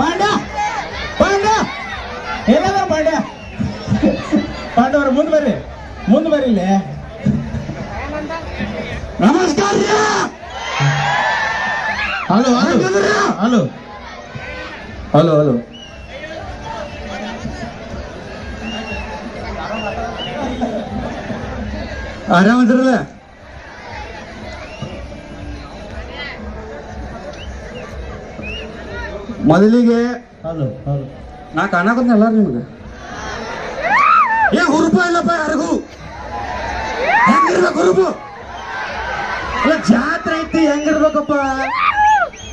ಪಾಂಡ ಪಾಂಡ ಏನದ ಪಾಂಡ ಪಾಂಡವರು ಮುಂದೆ ಬರ್ರಿ ಮುಂದೆ ಬರ್ರಿ ಇಲ್ಲಿ ನಮಸ್ಕಾರ ಹಲೋ ಹಲೋ ಹಲೋ ಹಲೋ ಆರಾಮದ್ರಲ್ಲ ಮೊದಲಿಗೆ ಹಲೋ ಹಲೋ ನಾ ಕಾಣಕತ್ನಲ್ಲ ನಿಮ್ಗೆ. ಏ ಹುರುಪ ಇಲ್ಲಪ್ಪ ಯಾರಿಗೂ? ಹೆಂಗಿರ್ಬೇಕು ಹುರುಪು? ಅಲ್ಲ ಜಾತ್ರೆ ಐತಿ ಹೆಂಗಿರ್ಬೇಕಪ್ಪ?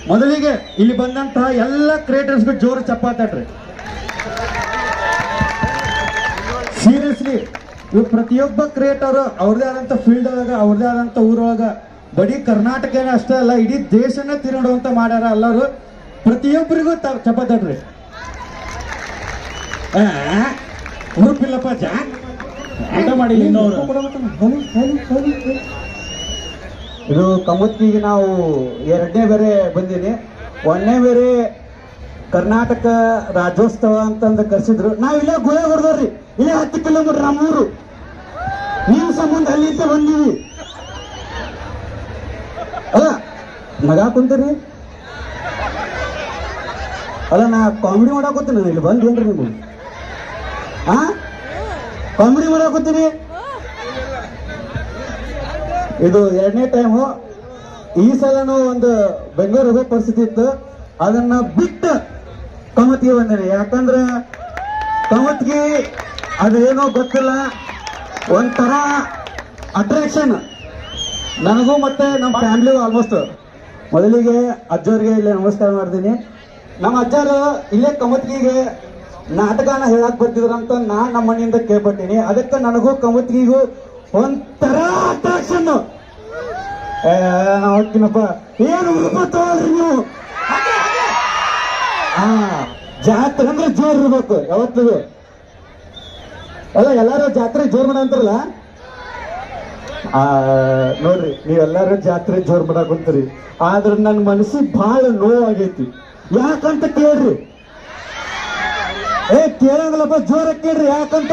ಮೊದಲಿಗೆ ಇಲ್ಲಿ ಬಂದಂತಹ ಎಲ್ಲ ಕ್ರಿಯೇಟರ್ಸ್ಗೆ ಜೋರು ಚಪ್ಪಾತಾಡ್ರಿ ಸೀರಿಯಸ್ಲಿ ಇವ್ ಪ್ರತಿಯೊಬ್ಬ ಕ್ರಿಯೇಟರ್ ಅವ್ರದೇ ಆದಂತ ಫೀಲ್ಡ್ ಒಳಗ ಅವ್ರದೇ ಆದಂತ ಊರೊಳಗ ಬರೀ ಕರ್ನಾಟಕನೇ ಅಷ್ಟೇ ಅಲ್ಲ ಇಡೀ ದೇಶನೇ ತಿರುಗಾಡುವಂತ ಮಾಡ್ಯಾರ ಎಲ್ಲರೂ. ಪ್ರತಿಯೊಬ್ಬರಿಗೂ ಜಾ ಊಟ ಮಾಡಿಲ್ಲ ಇನ್ನೋರು. ಇದು ಕಮತ್ನಿಗೆ ನಾವು ಎರಡನೇ ಬೇರೆ ಬಂದೀನಿ. ಒಂದನೇ ಬೇರೆ ಕರ್ನಾಟಕ ರಾಜ್ಯೋತ್ಸವ ಅಂತಂದು ಕರ್ಸಿದ್ರು. ನಾವು ಇಲ್ಲೇ ಗುಳೆ ಹೊಡೆದವ್ರಿ ಇಲ್ಲೇ ಹತ್ತು ಕಿಲೋಮೀಟರ್ ನಮ್ಮೂರು. ನೀವು ಸಂಬಂಧ ಅಲ್ಲಿಂದ ಬಂದೀವಿ. ಅಲ್ಲ, ಮಗ ಕುಂತೀರಿ ಅಲ್ಲ, ನಾ ಕಾಮಿಡಿ ಮಾಡಾಕೋತೀನಿ ಇಲ್ಲಿ ಬಂದೇನ್ರಿ ನೀವು. ಆ? ಕಾಮಿಡಿ ಮಾಡಾಕೋತೀನಿ ಇದು ಎರಡನೇ ಟೈಮು ಈ ಸಲನೂ ಒಂದು ಬೆಂಗಳೂರು ಹೋಗೋ ಪರಿಸ್ಥಿತಿ ಇತ್ತು. ಅದನ್ನ ಬಿಟ್ಟು ಕಮತ್ಗೆ ಬಂದೇನೆ. ಯಾಕಂದ್ರೆ ಕಮತ್ಗೆ ಅದು ಏನೋ ಗೊತ್ತಿಲ್ಲ. ಒಂಥರ ಅಟ್ರಾಕ್ಷನ್ ನನಗೂ ಮತ್ತೆ ನಮ್ಮ ಫ್ಯಾಮಿಲಿಗೂ ಆಲ್ಮೋಸ್ಟ್ ಮೊದಲಿಗೆ ಅಜ್ಜವ್ರಿಗೆ ಇಲ್ಲಿ ನಮಸ್ಕಾರ ಮಾಡ್ತೀನಿ. ನಮ್ಮ ಅಜ್ಜಾರ ಇಲ್ಲೇ ಕಮತ್ಗಿಗೆ ನಾಟಕನ ಹೇಳಕ್ ಬರ್ತಿದ್ರಂತ ನಾ ನಮ್ಮ ಮನೆಯಿಂದ ಕೇಳ್ಪಟ್ಟೀನಿ. ಅದಕ್ಕೆ ನನಗೂ ಕಮತ್ಗಿಗೂ ಒಂಥರ ಅಟ್ರಾಕ್ಷನ್ ಹೋಗ್ತೀನಪ್ಪ. ಏನು ರೂಪ ತಗೊಳ್ರಿ ನೀವು? ಹಾ, ಜಾತ್ರೆ ಅಂದ್ರೆ ಜೋರ್ ಇರ್ಬೇಕು ಯಾವತ್ತಿಗೂ ಅಲ್ಲ, ಎಲ್ಲಾರು ಜಾತ್ರೆ ಜೋರ್ ಮಾಡಂತಾರಲ್ಲ ಆ, ನೋಡ್ರಿ, ನೀವೆಲ್ಲಾರು ಜಾತ್ರೆ ಜೋರ್ ಮಾಡಾಕುಂತೀರಿ ಆದ್ರೆ ನನ್ನ ಮನಸ್ಸಿಗೆ ಬಹಳ ನೋವಾಗೈತಿ. ಯಾಕಂತ ಕೇಳ್ರಿ? ಏ ಕೇಳಂಗಿಲ್ಲಪ್ಪ ಜೋರ ಕೇಳ್ರಿ ಯಾಕಂತ?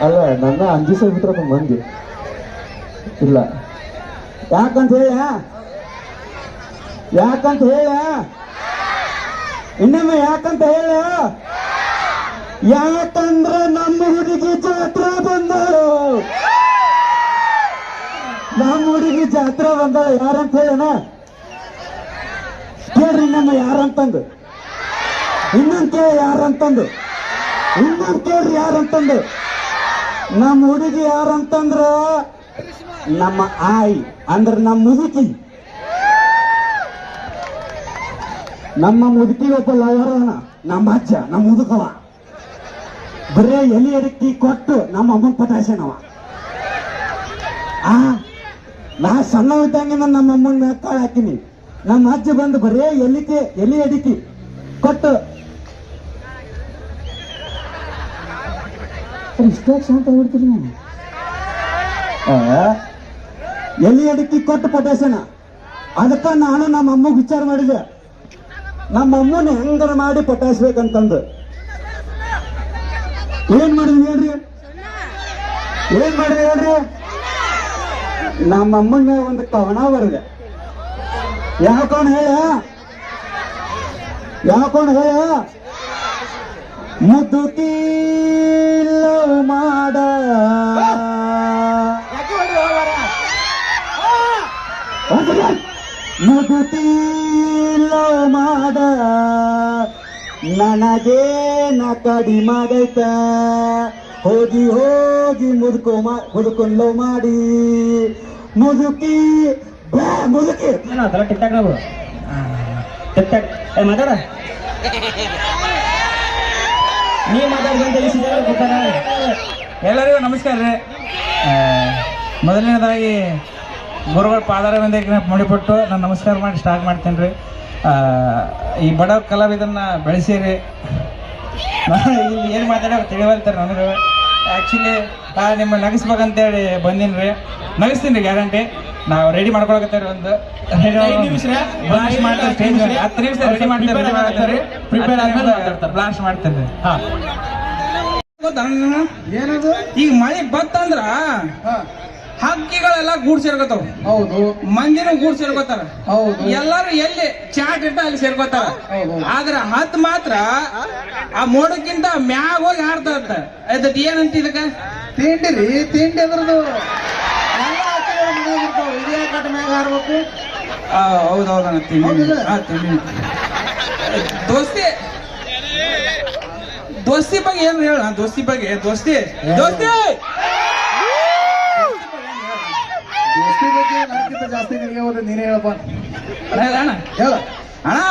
ಅಲ್ಲ ನನ್ನ ಅಂಜಿಸ ಬಿಟ್ರ ಮಂದಿ. ಇಲ್ಲ. ಯಾಕಂತ ಹೇಳ? ಯಾಕಂತ ಹೇಳ? ಇನ್ನೊಮ್ಮೆ ಯಾಕಂತ ಹೇಳ? ಯಾಕಂದ್ರೆ ನಮ್ಮ ಹುಡುಗಿ ಜಾತ್ರೆ ಬಂದಳು. ನಮ್ಮ ಹುಡುಗಿ ಜಾತ್ರೆ ಬಂದಳು. ಯಾರಂತ ಹೇಳಣ? ಕೇಳ್ರಿ ನಮ್ಮ ಯಾರಂತಂದು. ಇನ್ನೊಂದು ಕೇಳಿ ಯಾರಂತಂದು. ಇನ್ನೊಂದ್ ಕೇಳ್ರಿ ಯಾರಂತಂದು. ನಮ್ಮ ಹುಡುಗಿ ಯಾರಂತಂದ್ರ ನಮ್ಮ ಆಯ್, ಅಂದ್ರೆ ನಮ್ಮ ಮುದುಕಿ ನಮ್ಮ ಮುದುಕಿ ಒಬ್ಬ ಅಣ್ಣ ನಮ್ಮ ಅಜ್ಜ, ನಮ್ಮ ಮುದುಕವ. ಬರೇ ಎಲೆ ಅಡಿಕಿ ಕೊಟ್ಟು ನಮ್ಮ ಅಮ್ಮನ ಪಟಾಸನವ ಆ, ನಾ ಸಣ್ಣವಿದ್ದಂಗಿನ ನಮ್ಮ ಅಮ್ಮನ ಕಾಳು ಹಾಕಿನಿ. ನಮ್ಮ ಅಜ್ಜ ಬಂದು ಬರೇ ಎಲಿಕೆ, ಎಲೆ ಅಡಿಕೆ ಕೊಟ್ಟು. ಇಷ್ಟೇ ಶಾಂತ ಆಗ್ಬಿಡ್ತೀರಿ ನಾನು. ಎಲ್ಲಿ ಅಡಿಕೆ ಕೊಟ್ಟು ಪಟಾಸನ ಅದಕ್ಕ ನಾನು ನಮ್ಮ ಅಮ್ಮಗೆ ವಿಚಾರ ಮಾಡಿದೆ. ನಮ್ಮ ಅಮ್ಮನ ಹೆಂಗರ ಮಾಡಿ ಪಟಾಯಿಸ್ಬೇಕಂತಂದು ಏನ್ ಮಾಡಿದ್ವಿ ಹೇಳ್ರಿ? ಏನ್ ಮಾಡಿದ್ವಿ ಹೇಳ್ರಿ? ನಮ್ಮ ಅಮ್ಮನ ಒಂದು ಕವನ ಬರದೆ. ಯಾವ ಕವನ ಹೇಳ? ಯಾವ ಕವನ ಹೇಳ? ಮುದ್ದು ಲವ್ ಮಾಡ. ಮುದುಕಿ ಮಾಡ ನನಗೇನ ಕಡಿಮಾಗೈತ ಹೋಗಿ ಹೋಗಿ ಮುದುಕೋ ಮಾ ಮುದುಕೊಂಡ್ ಮಾಡಿ. ಮುದುಕಿ ಬೇ ಮುದುಕಿ. ಏನಾತಲ್ಲ ಟಿಕ್ ಟಾಕ್ ನಾವು ಟಿಕ್ ಟಾಕ್ ಏ ಮಾತಾಡ. ನೀ ಮಾತಾಡ್ದಂತ ಎಲ್ಲರಿಗೂ ನಮಸ್ಕಾರ ರೀ. ಮೊದಲನೇದಾಗಿ ಗುರುಗಳ ಪಾದಾರ ವಂದನೆ ಮಾಡಿಬಿಟ್ಟು ನಾನು ನಮಸ್ಕಾರ ಮಾಡಿ ಸ್ಟಾರ್ಟ್ ಮಾಡ್ತೀನಿ ರೀ. ಈ ಬಡ ಕಲಾವಿದನ್ನ ಬೆಳೆಸಿರಿ. ಇಲ್ಲಿ ಏನು ಮಾತಾಡೋ ತಿಳಿವಲ್ತಾರೆ ನನಗೆ. ಆ್ಯಕ್ಚುಲಿ ನಿಮ್ಮ ನಗಿಸ್ಬೇಕಂತೇಳಿ ಬಂದೀನಿ ರೀ ನಗಿಸ್ತೀನಿ ರೀ ಗ್ಯಾರಂಟಿ. ನಾವು ರೆಡಿ ಮಾಡ್ಕೊಳಕತ್ತೀವಿ ಒಂದು. ಹತ್ತು ನಿಮಿಷ. ರೆಡಿ ಮಾಡ್ತಾರೆ ಮಾಡ್ತಾರೆ ಆದ್ಮೇಲೆ. ಬ್ಲಾಸ್ಟ್ ಏನದು? ಈಗ ಮಳೆ ಬತ್ತಂದ್ರ ಹಾ, ಹಕ್ಕಿಗಳೆಲ್ಲ ಗೂಡ್ ಸೇರ್ಕೋತಾವ ಹೌದು. ಮಂದಿನೂ ಗೂಡ್ ಸೇರ್ಕೋತಾರ. ಹೌದು. ಎಲ್ಲಾರು ಎಲ್ಲಿ ಚಾಟ್ ಇಟ್ಟ ಅಲ್ಲಿ ಸೇರ್ಕೋತಾರ. ಆದ್ರ ಹತ್ ಮಾತ್ರ ಆ ಮೋಡಕ್ಕಿಂತ ಮ್ಯಾಗ ಹೋಗಿ ಹಾಡ್ತಾರಂತ ಅದಕ್ಕೆ ಏನಂತ ಇದಕ್ಕ? ತಿಂಡಿ ರೀ ತಿಂಡಿ ಅದ್ರದ್ದು ಕಟ್ಟ ಮ್ಯಾಗ ಹಾರ್ಬೇಕು ಆ, ಹೌದೌದು ತಿಂಡಿ. ದೋಸ್ತಿ. ದೋಸ್ತಿ ಬಗ್ಗೆ ಏನ್ ಹೇಳ ದೋಸ್ತಿ ಬಗ್ಗೆ. ದೋಸ್ತಿ. ದೋಸ್ತಿ! ಬಗ್ಗೆ ನನಗಿಂತ ಜಾಸ್ತಿ ನಿನಗೆ ನೀನೇ ಹೇಳಪ್ಪ. ಹೇಳ ಅಣ್ಣ. ಹೇಳ. ಅಣ್ಣ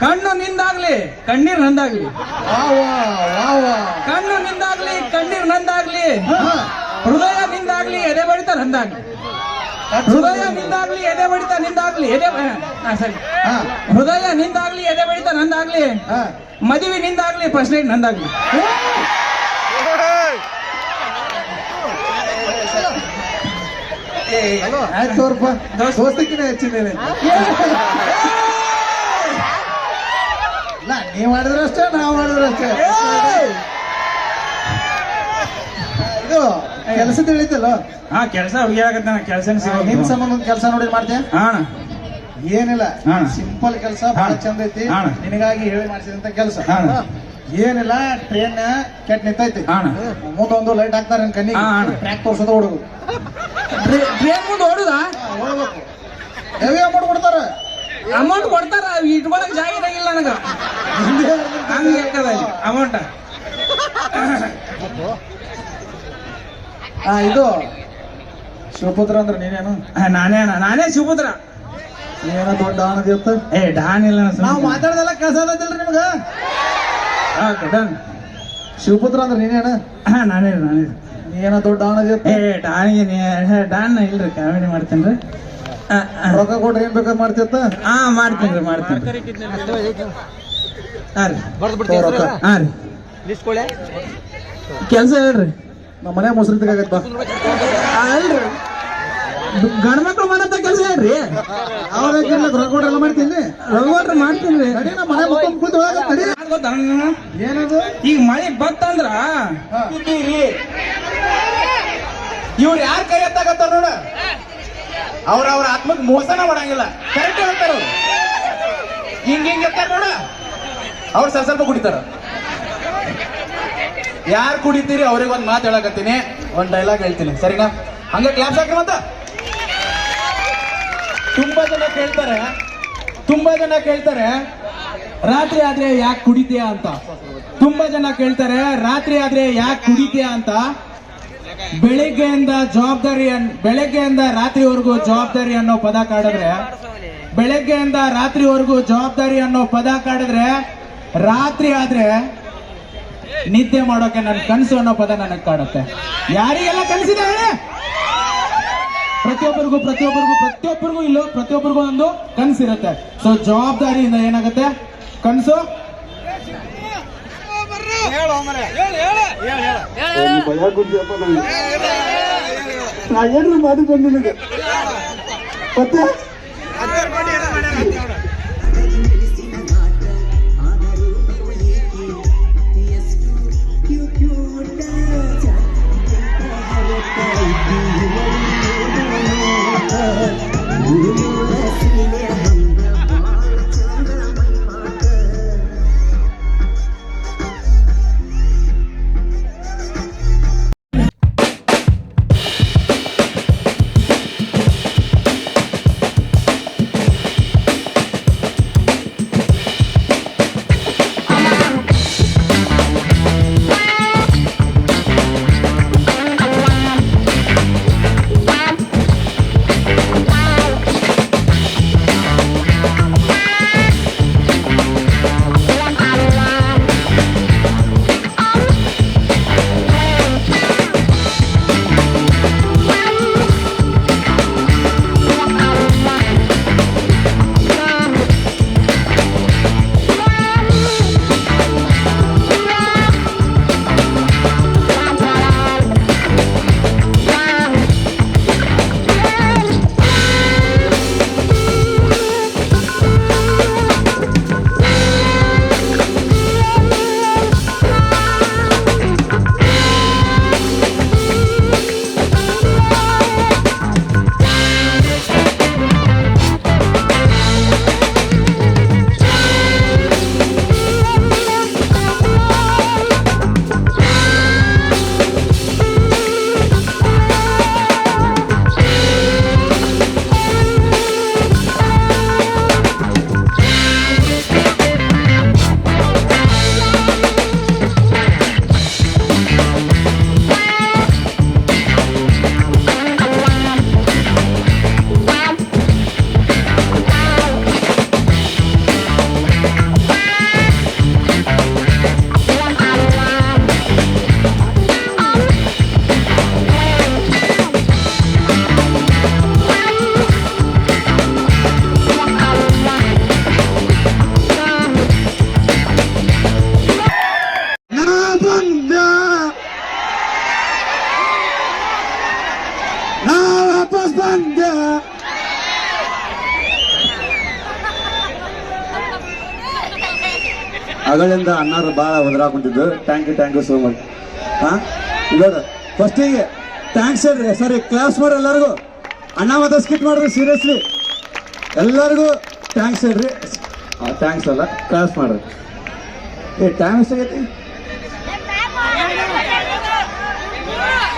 ಕಣ್ಣು ನಿಂದಾಗ್ಲಿ ಕಣ್ಣೀರ್ ನಂದಾಗ್ಲಿ. ಕಣ್ಣು ನಿಂದಾಗ್ಲಿ ಕಣ್ಣೀರ್ ನಂದಾಗ್ಲಿ. ಹೃದಯ ನಿಂದಾಗ್ಲಿ ಎದೆ ಬಡಿತ ನಂದಾಗ್ಲಿ. ಹೃದಯ ನಿಂದಾಗ್ಲಿ ಎದೆ ಬಡಿತ ನಿಂದಾಗ್ಲಿ. ಎದೆ ಸರಿ. ಹೃದಯ ನಿಂದಾಗ್ಲಿ ಎದೆ ಬಡಿತ ನಂದಾಗ್ಲಿ. ಮದುವೆ ನಿಂದಾಗ್ಲಿ ಫಸ್ಟ್ ನೈಟ್ ನಂದಾಗ್ಲಿ ಏ, ಆಯ್ತು ತೋರಪ್ಪ ದೋಸ್ತ. ದೋಸ್ತಿಗಿನ ಹೆಚ್ಚಿದ್ದೇನೆ. ಇಲ್ಲ ನೀವ್ ಮಾಡಿದ್ರಷ್ಟೇ ನಾವ್ ಮಾಡಿದ್ರೆ ಅಷ್ಟೇ. ಇದು ಕೆಲಸ ತಿಳಿತಲ್ಲ ಹಾ ಕೆಲಸ ಹುಗಿಯಾಗತ್ತ ಕೆಲಸ ನಿಮ್ ಸಂಬಂಧ ಒಂದ್ ಕೆಲಸ ನೋಡಿ ಮಾಡ್ತೀಯ? ಹಾಂ ಏನಿಲ್ಲ. ಸಿಂಪಲ್ ಕೆಲಸ ಬಹಳ. ಚಂದ ಐತಿ. ನಿನಗಾಗಿ ಹೇಳಿ ಮಾಡಿಸಿದಂತ ಕೆಲಸ. ಏನಿಲ್ಲ ಟ್ರೈನ್ ಕೆಟ್ಟ ನಿಂತೈತಿ. ಮುಂದೊಂದು ಲೈಟ್ ಹಾಕ್ತಾರೆ ಹಾ. ಟ್ರ್ಯಾಕ್ ತೋರ್ಸೋದು ಹುಡುಗ ಟ್ರೈನ್ ಮುಂದೆ ಓಡುದಾ? ಹೆವಿ ಅಮೌಂಟ್ ಕೊಡ್ತಾರ. ಅಮೌಂಟ್ ಕೊಡ್ತಾರ ಇಟ್ಕೊಳಕ್ ಜಾಗ ಇರಂಗಿಲ್ಲ ನನಗ. ಹಂಗೆ ಅಮೌಂಟ್ ಇದು ಶಿವಪುತ್ರ ಅಂದ್ರೆ ನೀನೇನು? ನಾನೇ ಅಣ್ಣ ನಾನೇ ಶಿವಪುತ್ರ. ಏನೋ ದೊಡ್ಡ ಆನದಿತ್ತ ಏ ಡಾನ್ ಇಲ್ಲ ನಾವು ಮಾತಾಡ್ದಲ್ಲ ಅದಿಲ್ರಿ ನಿಮ್ಗ? ಡಾನ್ ಶಿವಪುತ್ರ ಅಂದ್ರೆ ನೀನೇನ? ಹಾ ನಾನೇ ನಾನೇ. ನೀನ ದೊಡ್ಡ ಏ ಡಾನಿಗೆ ನೀ ಡಾನ್ ಇಲ್ರಿ ಕಾಮಿಡಿ ಮಾಡ್ತೇನ್ರಿ. ರೊಕ್ಕ ಕೊಟ್ರೆ ಏನ್ ಬೇಕಾದ್ ಮಾಡ್ತಿತ್ತ ಹಾ ಮಾಡ್ತೀನಿ ಮಾಡ್ತೀನಿ ಹಾ ರೀ. ರೊಕ್ಕ. ಹಾ ರೀ. ಕೆಲಸ ಹೇಳ್ರಿ. ನಮ್ಮ ಮನೆ ಮೊಸರು ತೆಗಾಗತ್ತ ಅಲ್ರಿ. ಗಂಡ ಮಕ್ಳು ಮಾಡಂತ ಕೆಲಸ ಹೇಳ್ರಿ ಅವ್ರಿಗೆಲ್ಲ ಎಲ್ಲ ಮಾಡ್ತೀನಿ. ರಘುವಟ್ರು ಮಾಡ್ತೀನಿ ರೀ. ನಡಿ ನಮ್ಮ ಮನೆ ಮುಖ ಕೂತ್ ಒಳಗ ನಡಿ ಏನದು? ಈಗ ಮಳೆ ಬತ್ತಂದ್ರ ಹಾ. ಇವ್ರು ಯಾರ ಕೈ ಎತ್ತಾಕತ್ತಾರ ನೋಡ. ಅವ್ರ ಅವ್ರ ಆತ್ಮಕ್ ಮೋಸನ ಮಾಡಂಗಿಲ್ಲ. ಕರೆಕ್ಟ್ ಹೇಳ್ತಾರ ಹಿಂಗ ಹಿಂಗ ಎತ್ತಾರ ನೋಡ. ಅವ್ರ ಸ್ವಲ್ಪ ಸ್ವಲ್ಪ ಕುಡಿತಾರ. ಯಾರು ಕುಡಿತೀರಿ ಅವ್ರಿಗೆ ಒಂದ್ ಮಾತು ಹೇಳಕತ್ತೀನಿ. ಒಂದ್ ಡೈಲಾಗ್ ಹೇಳ್ತೀನಿ. ಸರಿನಾ? ಹಂಗ ಕ್ಲಾಸ್ ಹಾಕ್ರಿ ಮತ್ತ? ತುಂಬಾ ಜನ ಕೇಳ್ತಾರೆ. ತುಂಬಾ ಜನ ಕೇಳ್ತಾರೆ, ರಾತ್ರಿ ಆದ್ರೆ ಯಾಕೆ ಕುಡಿತೀಯ ಅಂತ? ತುಂಬಾ ಜನ ಕೇಳ್ತಾರೆ, ರಾತ್ರಿ ಆದ್ರೆ ಯಾಕೆ ಕುಡಿತೀಯ ಅಂತ? ಬೆಳಿಗ್ಗೆಯಿಂದ ಜವಾಬ್ದಾರಿ ಬೆಳಗ್ಗೆಯಿಂದ ರಾತ್ರಿವರೆಗೂ ಜವಾಬ್ದಾರಿ ಅನ್ನೋ ಪದ ಕಾಡಿದ್ರೆ, ಬೆಳಗ್ಗೆಯಿಂದ ರಾತ್ರಿವರೆಗೂ ಜವಾಬ್ದಾರಿ ಅನ್ನೋ ಪದ ಕಾಡಿದ್ರೆ, ರಾತ್ರಿ ಆದ್ರೆ ನಿದ್ದೆ ಮಾಡೋಕೆ ನನ್ನ ಕನಸು ಅನ್ನೋ ಪದ ನನಗೆ ಕಾಡುತ್ತೆ. ಯಾರಿಗೆಲ್ಲ ಕನಸಿದೆ ಹೇಳಿ? ಪ್ರತಿಯೊಬ್ಬರಿಗೂ ಪ್ರತಿಯೊಬ್ಬರಿಗೂ ಪ್ರತಿಯೊಬ್ಬರಿಗೂ ಇಲ್ಲೋ ಪ್ರತಿಯೊಬ್ಬರಿಗೂ ಒಂದು ಕನಸಿರುತ್ತೆ. ಸೊ ಜವಾಬ್ದಾರಿಯಿಂದ ಏನಾಗುತ್ತೆ? ಕನಸು? ಮಾಡಿಕೊಂಡು ನಿನಗೆ? ಮತ್ತೆ? ಅಗಳಿಂದ ಬಹಳ ಭಾಳ ಒದರಾಕೊಂಡಿದ್ದು. Thank you thank you so much ಹಾ? ಇವಾಗ ಫಸ್ಟಿಗೆ ಥ್ಯಾಂಕ್ಸ್ ಹೇಳ್ರಿ. ಸರಿ ಕ್ಲಾಸ್ ಮಾಡ್ರಿ ಎಲ್ಲರಿಗೂ. ಅಣ್ಣ ಮತ್ತೆ ಸ್ಕಿಟ್ ಮಾಡಿದ್ರಿ ಸೀರಿಯಸ್ಲಿ ಎಲ್ಲರಿಗೂ ಥ್ಯಾಂಕ್ಸ್ ಹೇಳ್ರಿ. ಥ್ಯಾಂಕ್ಸ್ ಅಲ್ಲ ಕ್ಲಾಸ್ ಮಾಡ್ರಿ. ಏ ಟೈಮ್ ಎಷ್ಟಾಗೈತಿ?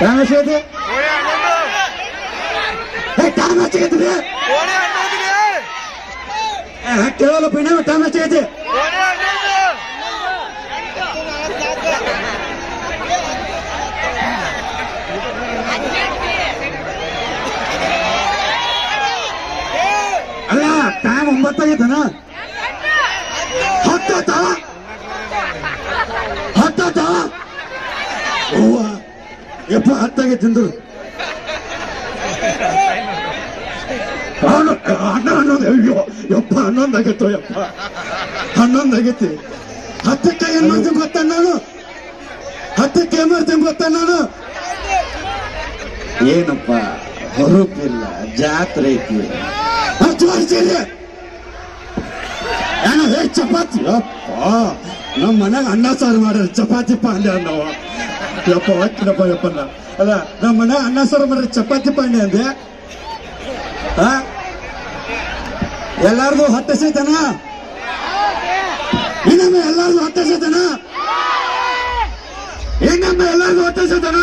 ಟೈಮ್ ಎಷ್ಟಾಗೈತಿ? ಟೈಮ್ ಕೇಳಲ್ಲ ಪಿಣ್ಣ ಟೈಮ್ ಎಷ್ಟಾಗೈತಿ ಅಲ್ಲ ಟೈಮ್ ಒಂಬತ್ತಾಗೈತನ ಹತ್ತತ ಹತ್ತಾತ ಅವ್ವ ಯಪ್ಪ ಹತ್ತಾಗೈತಿ ಅಂದ್ರು ಹಣ್ಣು- ಅಣ್ಣ ಹನ್ನೊಂದು ಅಯ್ಯೋ ಯಪ್ಪ ಹನ್ನೊಂದು ಆಗೈತೋ ಯಪ್ಪ ಹನ್ನೊಂದು ಆಗೈತಿ ಹತ್ತಕ್ಕೆ ಏನ್ ಮಾಡ್ತೀನಿ ಗೊತ್ತ ನಾನು? ಹತ್ತಕ್ಕೆ ಏನ್ ಮಾಡ್ತೀನಿ ಗೊತ್ತ ನಾನು? ಏನಪ್ಪ ಹೊರಪಿಲ್ಲ ಜಾತ್ರೆ ಐತಿ. ವರ್ಷ ಏನೋ ಹೇ ಚಪಾತಿ? ಅಪ್ಪ ನಮ್ಮ ಮನ್ಯಾಗ ಅನ್ನ ಸಾರು ಮಾಡ್ರಿ ಚಪಾತಿ ಪಾಂಡೆ ನಾವು ಯಪ್ಪ ಹೊಟ್ಟಿನಪ್ಪ ಯಪ್ಪನ ಅಲ್ಲ ನಮ್ಮ ಮನೆ ಅನ್ನ ಸಾರು ಮಾಡ್ರಿ ಚಪಾತಿ ಪಾಂಡೆ ಅಂದೆ ಹಾ ಎಲ್ಲಾರ್ದು ಹೊಟ್ಟೆ ಸೈತನ? ಇನ್ನೊಮ್ಮೆ ಎಲ್ಲಾರ್ದು ಹೊಟ್ಟೆ ಸೈತನ? ಇನ್ನೊಮ್ಮೆ ಎಲ್ಲಾರ್ದು ಹೊಟ್ಟೆ ಸೈತನ?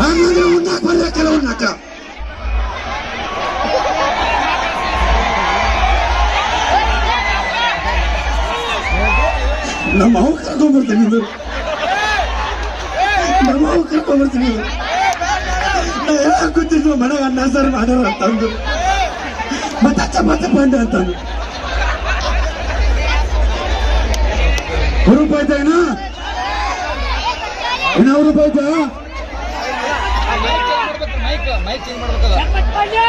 ಹಂಗಂದ್ರೆ ಉಣ್ಣಾಕ್ ಬರ್ಬೇಕಲ್ಲ ಉಣ್ಣಾಕ? ನಮ್ಮ ಅವ್ ಕರ್ಕೊಂಡ್ಬರ್ತೀನಿ ಇದು ನಮ್ಮ ಅವ್ ಕರ್ಕೊಂಡ್ಬರ್ತೀನಿ ಇದು ನಾ ಎಲ್ಲ ಕೂತಿದ್ವು ಮನೆಗೆ ಅನ್ನ ಸರ್ ಮಾಡ್ಯಾರ ಅಂತಂದು ಮತ್ತೆ ಚಪಾತಿ ಬಂಡೆ ಅಂತಂದು ರೂಪಾಯಿ ಆಯ್ತಾ ಇನ್ನ? ರೂಪಾಯಿ ಆಯ್ತಾ? ಯಪ್ಪ, ಯಾ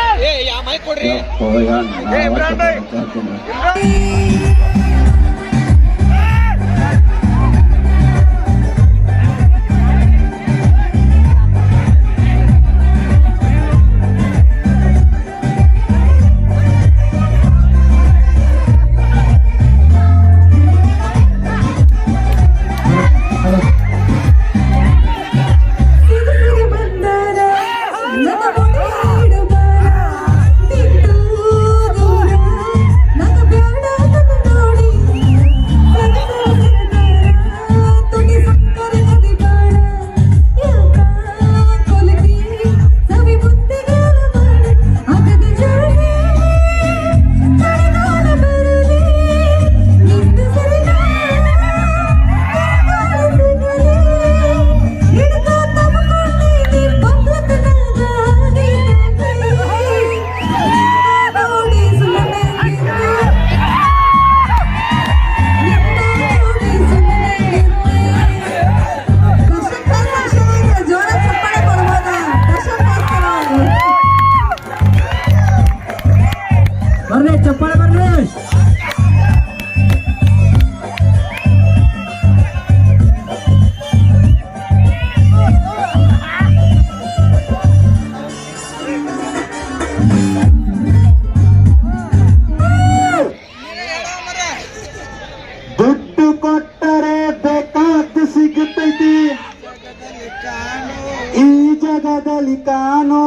ಕಾಣೋ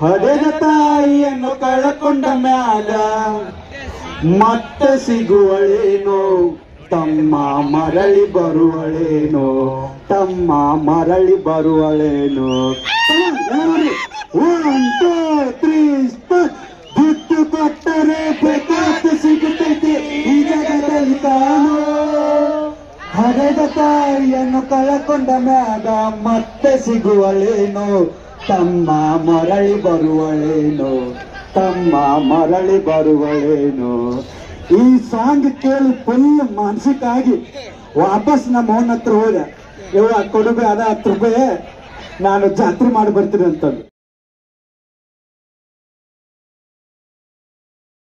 ಹೊಡೆದ ತಾಯಿಯನ್ನು ಕಳಕೊಂಡ ಮ್ಯಾಲ ಮತ್ತೆ ಸಿಗುವಳೇನೋ ತಮ್ಮ ಮರಳಿ ಬರುವಳೇನೋ ತಮ್ಮ ಮರಳಿ ಬರುವಳೇನೋ ಒನ್ ಟೂ ತಾಯಿಯನ್ನು ಕಳಕೊಂಡ ಮ್ಯಾಗ ಮತ್ತೆ ಸಿಗುವಳೇನು? ತಮ್ಮ ಮರಳಿ ಬರುವಳೇನು? ತಮ್ಮ ಮರಳಿ ಬರುವಳೇನು? ಈ ಸಾಂಗ್ ಕೇಳಿ ಫುಲ್ ಮಾನಸಿಕ ಆಗಿ ವಾಪಸ್ ನಮ್ಮ ಅವನ ಹತ್ರ ಹೋದೆ. ಇವ ಕೊಡುಗೆ ಅದ ಹತ್ತು ರೂಪಾಯಿ ನಾನು ಜಾತ್ರೆ ಮಾಡಿ ಬರ್ತೀನಿ ಅಂತಂದು.